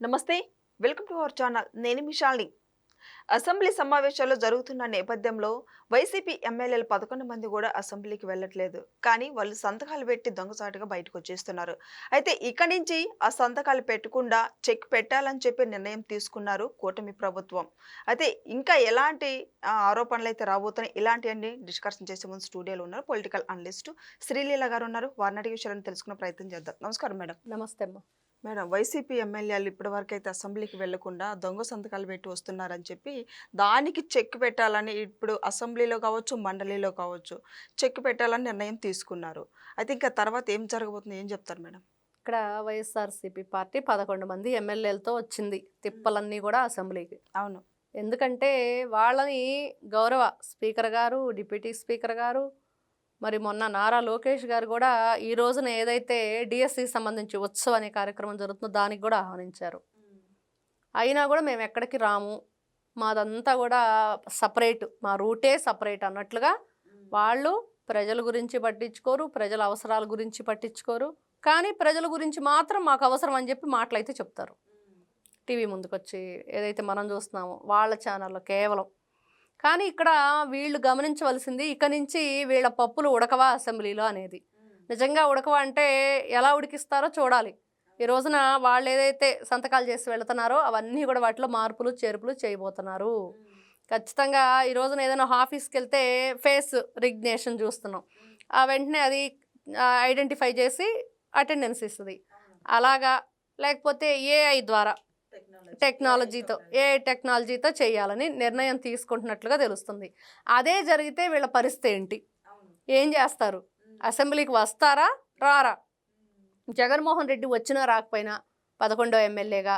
నమస్తే welcome to our channel. నేను మిషాల్ని assembly సమావేశాలు జరుగుతున్న నేపథ్యంలో వైసీపీ ఎమ్మెల్యేలు పదకొండు మంది కూడా అసెంబ్లీకి వెళ్ళట్లేదు. కానీ వాళ్ళు సంతకాలు పెట్టి దొంగసాటుగా బయటకు వచ్చేస్తున్నారు. అయితే ఇక్కడి నుంచి ఆ సంతకాలు పెట్టకుండా చెక్ పెట్టాలని చెప్పి నిర్ణయం తీసుకున్నారు కూటమి ప్రభుత్వం. అయితే ఇంకా ఎలాంటి ఆరోపణలు అయితే రాబోతున్నాయి? ఇలాంటివన్నీ డిస్కషన్ చేసే ముందు స్టూడియోలో ఉన్నారు పొలిటికల్ అనలిస్ట్ శ్రీలీల గారు ఉన్నారు. వారిని అడిగే విషయాలను తెలుసుకునే ప్రయత్నం చేద్దాం. నమస్కారం మేడం. నమస్తే అమ్మా. మేడం వైసీపీ ఎమ్మెల్యేలు ఇప్పటి వరకు అయితే అసెంబ్లీకి వెళ్ళకుండా దొంగ సంతకాలు పెట్టి వస్తున్నారని చెప్పి దానికి చెక్ పెట్టాలని ఇప్పుడు అసెంబ్లీలో కావచ్చు మండలిలో కావచ్చు చెక్ పెట్టాలని నిర్ణయం తీసుకున్నారు. అయితే ఇంకా తర్వాత ఏం జరగబోతుంది ఏం చెప్తారు మేడం? ఇక్కడ వైఎస్ఆర్సీపీ పార్టీ పదకొండు మంది ఎమ్మెల్యేలతో వచ్చింది తిప్పలన్నీ కూడా అసెంబ్లీకి. అవును. ఎందుకంటే వాళ్ళని గౌరవ స్పీకర్ గారు డిప్యూటీ స్పీకర్ గారు మరి మొన్న నారా లోకేష్ గారు కూడా ఈ రోజున ఏదైతే డిఎస్సి సంబంధించి ఉత్సవ్ అనే కార్యక్రమం జరుగుతుందో దానికి కూడా ఆహ్వానించారు. అయినా కూడా మేము ఎక్కడికి రాము. మాదంతా కూడా సపరేట్ మా రూటే సపరేట్ అన్నట్లుగా వాళ్ళు ప్రజల గురించి పట్టించుకోరు ప్రజల అవసరాల గురించి పట్టించుకోరు. కానీ ప్రజల గురించి మాత్రం మాకు అవసరం అని చెప్పి మాటలైతే చెప్తారు. టీవీ ముందుకొచ్చి ఏదైతే మనం చూస్తున్నామో వాళ్ళ ఛానల్లో కేవలం కానీ ఇక్కడ వీళ్ళు గమనించవలసింది ఇక నుంచి వీళ్ళ పప్పులు ఉడకవా అసెంబ్లీలో అనేది. నిజంగా ఉడకవా అంటే ఎలా ఉడికిస్తారో చూడాలి. ఈ రోజున వాళ్ళు ఏదైతే సంతకాలు చేసి వెళుతున్నారో అవన్నీ కూడా వాటిలో మార్పులు చేర్పులు చేయబోతున్నారు. ఖచ్చితంగా ఈ రోజున ఏదైనా ఆఫీస్కి వెళ్తే ఫేస్ రిగ్నేషన్ చూస్తున్నాం. ఆ వెంటనే అది ఐడెంటిఫై చేసి అటెండెన్స్ ఇస్తుంది. అలాగా లేకపోతే ఏఐ ద్వారా టెక్నాలజీతో ఏ టెక్నాలజీతో చేయాలని నిర్ణయం తీసుకుంటున్నట్లుగా తెలుస్తుంది. అదే జరిగితే వీళ్ళ పరిస్థితి ఏంటి? ఏం చేస్తారు? అసెంబ్లీకి వస్తారా? రారా? జగన్మోహన్ రెడ్డి వచ్చినా రాకపోయినా పదకొండో ఎమ్మెల్యేగా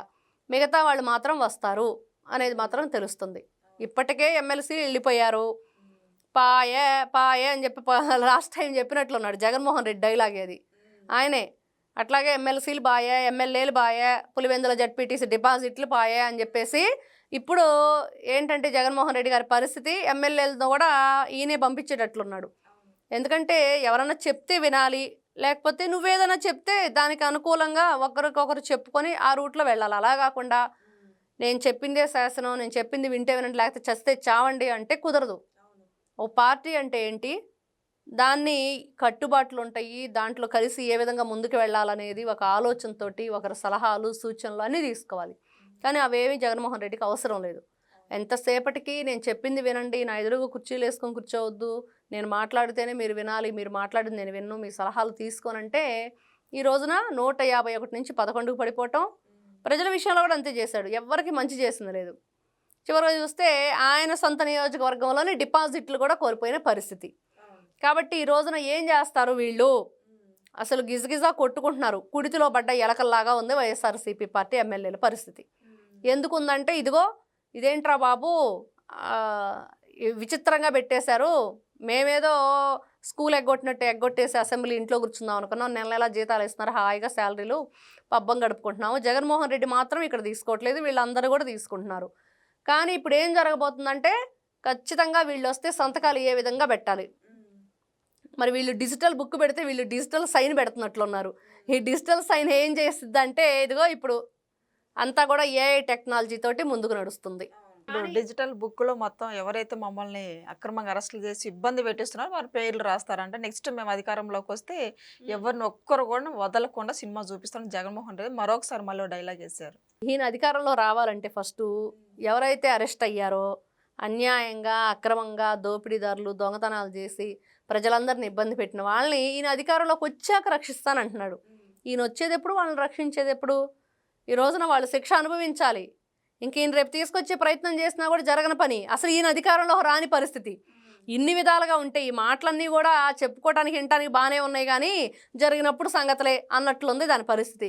మిగతా వాళ్ళు మాత్రం వస్తారు అనేది మాత్రం తెలుస్తుంది. ఇప్పటికే ఎమ్మెల్సీ వెళ్ళిపోయారు. పాయే పాయే అని చెప్పి last time చెప్పినట్లున్నాడు Jaganmohan Reddy dialogue అది. ఆయనే అట్లాగే ఎమ్మెల్సీలు బాయే ఎమ్మెల్యేలు బాయే పులివెందుల జడ్పీటీసీ డిపాజిట్లు బాయే అని చెప్పేసి ఇప్పుడు ఏంటంటే జగన్మోహన్ రెడ్డి గారి పరిస్థితి ఎమ్మెల్యేలతో కూడా ఈయనే పంపించేటట్లున్నాడు. ఎందుకంటే ఎవరన్నా చెప్తే వినాలి లేకపోతే నువ్వేదైనా చెప్తే దానికి అనుకూలంగా ఒకరికొకరు చెప్పుకొని ఆ రూట్లో వెళ్ళాలి. అలా కాకుండా నేను చెప్పిందే శాసనం నేను చెప్పింది వింటే వినండి లేకపోతే చస్తే చావండి అంటే కుదరదు. ఓ పార్టీ అంటే ఏంటి? దాన్ని కట్టుబాట్లు ఉంటాయి దాంట్లో కలిసి ఏ విధంగా ముందుకు వెళ్ళాలనేది ఒక ఆలోచనతోటి ఒకరి సలహాలు సూచనలు అన్నీ తీసుకోవాలి. కానీ అవేమీ జగన్మోహన్ రెడ్డికి అవసరం లేదు. ఎంతసేపటికి నేను చెప్పింది వినండి నా ఎదురుగా కుర్చీలు వేసుకొని కూర్చోవద్దు నేను మాట్లాడితేనే మీరు వినాలి మీరు మాట్లాడింది నేను విన్ను మీ సలహాలు తీసుకోనంటే ఈ రోజున నూట యాభై ఒకటి నుంచి పదకొండుకు పడిపోవటం ప్రజల విషయంలో కూడా అంతే చేశాడు. ఎవరికి మంచి చేసింది లేదు. చివరిగా చూస్తే ఆయన సొంత నియోజకవర్గంలోని డిపాజిట్లు కూడా కోల్పోయిన పరిస్థితి. కాబట్టి ఈ రోజున ఏం చేస్తారు వీళ్ళు? అసలు గిజగిజా కొట్టుకుంటున్నారు. కుడితిలో పడ్డ ఎలకల్లాగా ఉంది వైఎస్ఆర్సీపీ పార్టీ ఎమ్మెల్యేల పరిస్థితి. ఎందుకు ఉందంటే ఇదిగో ఇదేంట్రా బాబు? విచిత్రంగా పెట్టేశారు. మేమేదో స్కూల్ ఎగ్గొట్టినట్టు ఎగ్గొట్టేసి అసెంబ్లీ ఇంట్లో కూర్చుందాం అనుకున్నాం. నెల నెల జీతాలు ఇస్తున్నారు. హాయిగా శాలరీలు పబ్బం గడుపుకుంటున్నాము. జగన్మోహన్ రెడ్డి మాత్రం ఇక్కడ తీసుకోవట్లేదు. వీళ్ళందరూ కూడా తీసుకుంటున్నారు. కానీ ఇప్పుడు ఏం జరగబోతుందంటే ఖచ్చితంగా వీళ్ళు వస్తే సంతకాలు ఏ విధంగా పెట్టాలి? మరి వీళ్ళు డిజిటల్ బుక్ పెడితే వీళ్ళు డిజిటల్ సైన్ పెడుతున్నట్లున్నారు. ఈ డిజిటల్ సైన్ ఏం చేస్తుంది అంటే ఇదిగో ఇప్పుడు అంతా కూడా ఏఐ టెక్నాలజీ తోటి ముందుకు నడుస్తుంది. ఇప్పుడు డిజిటల్ బుక్లో మొత్తం ఎవరైతే మమ్మల్ని అక్రమంగా అరెస్టులు చేసి ఇబ్బంది పెట్టిస్తున్నారో వారి పేర్లు రాస్తారంటే. నెక్స్ట్ మేము అధికారంలోకి వస్తే ఎవరిని ఒక్కరు కూడా వదలకుండా సినిమా చూపిస్తాను జగన్మోహన్ రెడ్డి మరొకసారి మళ్ళీ డైలాగ్ వేశారు ఈయన అధికారంలో రావాలంటే ఫస్ట్ ఎవరైతే అరెస్ట్ అయ్యారో అన్యాయంగా అక్రమంగా దోపిడీదారులు దొంగతనాలు చేసి ప్రజలందరిని ఇబ్బంది పెట్టిన వాళ్ళని ఈయన అధికారంలోకి వచ్చాక రక్షిస్తానంటున్నాడు. ఈయన వచ్చేది ఎప్పుడు వాళ్ళని రక్షించేది ఎప్పుడు? ఈ రోజున వాళ్ళు శిక్ష అనుభవించాలి. ఇంక ఈయన రేపు తీసుకొచ్చే ప్రయత్నం చేసినా కూడా జరగని పని. అసలు ఈయన అధికారంలో రాని పరిస్థితి. ఇన్ని విధాలుగా ఉంటే ఈ మాటలన్నీ కూడా చెప్పుకోవటానికి వినటానికి బాగానే ఉన్నాయి కానీ జరిగినప్పుడు సంగతులే అన్నట్లుంది దాని పరిస్థితి.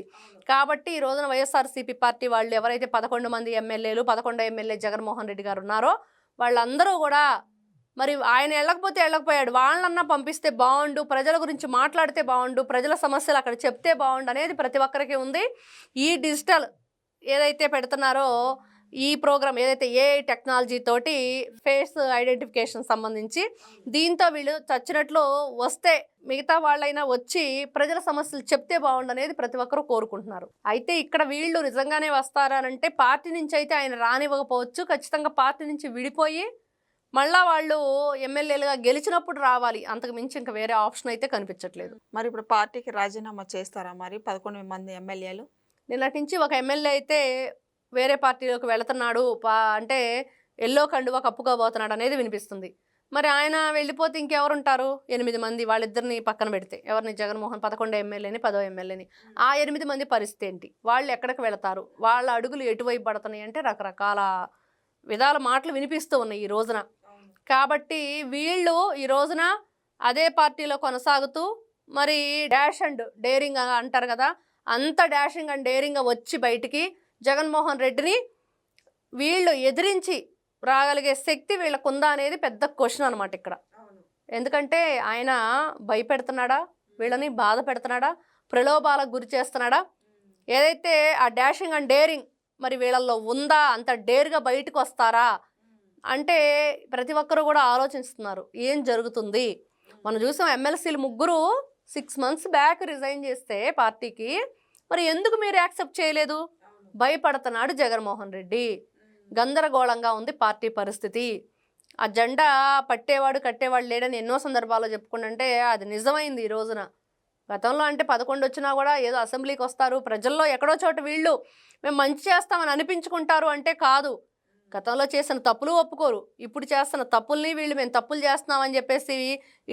కాబట్టి ఈ రోజున వైఎస్ఆర్సీపీ పార్టీ వాళ్ళు ఎవరైతే పదకొండు మంది ఎమ్మెల్యేలు పదకొండు ఎమ్మెల్యే జగన్మోహన్ రెడ్డి గారు ఉన్నారో వాళ్ళందరూ కూడా మరి ఆయన వెళ్ళకపోతే వెళ్ళకపోయాడు. వాళ్ళన్నా పంపిస్తే బాగుండు ప్రజల గురించి మాట్లాడితే బాగుండు ప్రజల సమస్యలు అక్కడ చెప్తే బాగుండు అనేది ప్రతి ఒక్కరికి ఉంది. ఈ డిజిటల్ ఏదైతే పెడుతున్నారో ఈ ప్రోగ్రామ్ ఏదైతే ఏ టెక్నాలజీ తోటి ఫేస్ ఐడెంటిఫికేషన్ సంబంధించి దీంతో వీళ్ళు చచ్చినట్లు వస్తే మిగతా వాళ్ళైనా వచ్చి ప్రజల సమస్యలు చెప్తే బాగుండనేది ప్రతి ఒక్కరూ కోరుకుంటున్నారు. అయితే ఇక్కడ వీళ్ళు నిజంగానే వస్తారా అంటే పార్టీ నుంచి అయితే ఆయన రానివ్వకపోవచ్చు. ఖచ్చితంగా పార్టీ నుంచి విడిపోయి మళ్ళా వాళ్ళు ఎమ్మెల్యేలుగా గెలిచినప్పుడు రావాలి. అంతకు మించి ఇంకా వేరే ఆప్షన్ అయితే కనిపించట్లేదు. మరి ఇప్పుడు పార్టీకి రాజీనామా చేస్తారా మరి? పదకొండు మంది ఎమ్మెల్యేలు? నిన్నటి నుంచి ఒక ఎమ్మెల్యే అయితే వేరే పార్టీలోకి వెళుతున్నాడు. పా అంటే ఎల్లో కండువా కప్పుకోబోతున్నాడు అనేది వినిపిస్తుంది. మరి ఆయన వెళ్ళిపోతే ఇంకెవరుంటారు? ఎనిమిది మంది వాళ్ళిద్దరిని పక్కన పెడితే. ఎవరిని? జగన్మోహన్ పదకొండు ఎమ్మెల్యేని పదో ఎమ్మెల్యేని. ఆ ఎనిమిది మంది పరిస్థితి ఏంటి? వాళ్ళు ఎక్కడికి వెళతారు? వాళ్ళ అడుగులు ఎటువైపు పడుతున్నాయి? అంటే రకరకాల విధాల మాటలు వినిపిస్తూ ఉన్నాయి ఈ రోజున. కాబట్టి వీళ్ళు ఈ రోజున అదే పార్టీలో కొనసాగుతూ మరి డాష్ అండ్ డేరింగ్ అంటారు కదా అంత డాషింగ్ అండ్ డేరింగ్గా వచ్చి బయటికి జగన్మోహన్ రెడ్డిని వీళ్ళు ఎదిరించి రాగలిగే శక్తి వీళ్ళకు ఉందా అనేది పెద్ద క్వశ్చన్ అనమాట ఇక్కడ. ఎందుకంటే ఆయన భయపెడుతున్నాడా వీళ్ళని బాధ పెడుతున్నాడా ప్రలోభాలకు గురి చేస్తున్నాడా? ఏదైతే ఆ డాషింగ్ అండ్ డేరింగ్ మరి వీళ్ళల్లో ఉందా అంత డేర్గా బయటకు వస్తారా? అంటే ప్రతి ఒక్కరూ కూడా ఆలోచిస్తున్నారు ఏం జరుగుతుంది? మనం చూసాం ఎమ్మెల్సీలు ముగ్గురు సిక్స్ మంత్స్ బ్యాక్ రిజైన్ చేస్తే పార్టీకి మరి ఎందుకు మీరు యాక్సెప్ట్ చేయలేదు? భయపడుతున్నాడు జగన్మోహన్ రెడ్డి. గందరగోళంగా ఉంది పార్టీ పరిస్థితి. ఆ జెండా పట్టేవాడు కట్టేవాడు లేడని ఎన్నో సందర్భాల్లో చెప్పుకుంటుంటే అది నిజమైంది ఈ రోజున. గతంలో అంటే పదకొండు వచ్చినా కూడా ఏదో అసెంబ్లీకి వస్తారు ప్రజల్లో ఎక్కడో చోట వీళ్ళు మేము మంచి చేస్తామని అనిపించుకుంటారు అంటే కాదు. గతంలో చేసిన తప్పులు ఒప్పుకోరు. ఇప్పుడు చేస్తున్న తప్పుల్ని వీళ్ళు మేము తప్పులు చేస్తున్నామని చెప్పేసి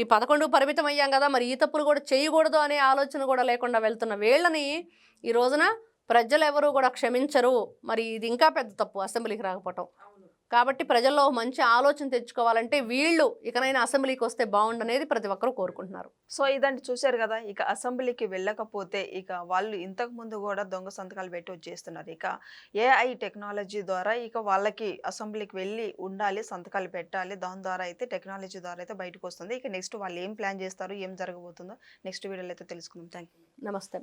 ఈ పదకొండు పరిమితం అయ్యాం కదా మరి ఈ తప్పులు కూడా చేయకూడదు అనే ఆలోచన కూడా లేకుండా వెళ్తున్న వీళ్ళని ఈ రోజున ప్రజలు ఎవరు కూడా క్షమించరు. మరి ఇది ఇంకా పెద్ద తప్పు అసెంబ్లీకి రాకపోవటం. కాబట్టి ప్రజల్లో మంచి ఆలోచన తెచ్చుకోవాలంటే వీళ్ళు ఇకనైనా అసెంబ్లీకి వస్తే బాగుండనేది ప్రతి ఒక్కరూ కోరుకుంటున్నారు. సో ఇదండి చూశారు కదా ఇక అసెంబ్లీకి వెళ్ళకపోతే ఇక వాళ్ళు ఇంతకు ముందు కూడా దొంగ సంతకాలు పెట్టి వచ్చేస్తున్నారు. ఇక ఏఐ టెక్నాలజీ ద్వారా ఇక వాళ్ళకి అసెంబ్లీకి వెళ్ళి ఉండాలి సంతకాలు పెట్టాలి దాని ద్వారా అయితే టెక్నాలజీ ద్వారా అయితే బయటకు వస్తుంది. ఇక నెక్స్ట్ వాళ్ళు ఏం ప్లాన్ చేస్తారు ఏం జరగబోతుందో నెక్స్ట్ వీడియోలో అయితే తెలుసుకుందాం. థ్యాంక్ యూ నమస్తే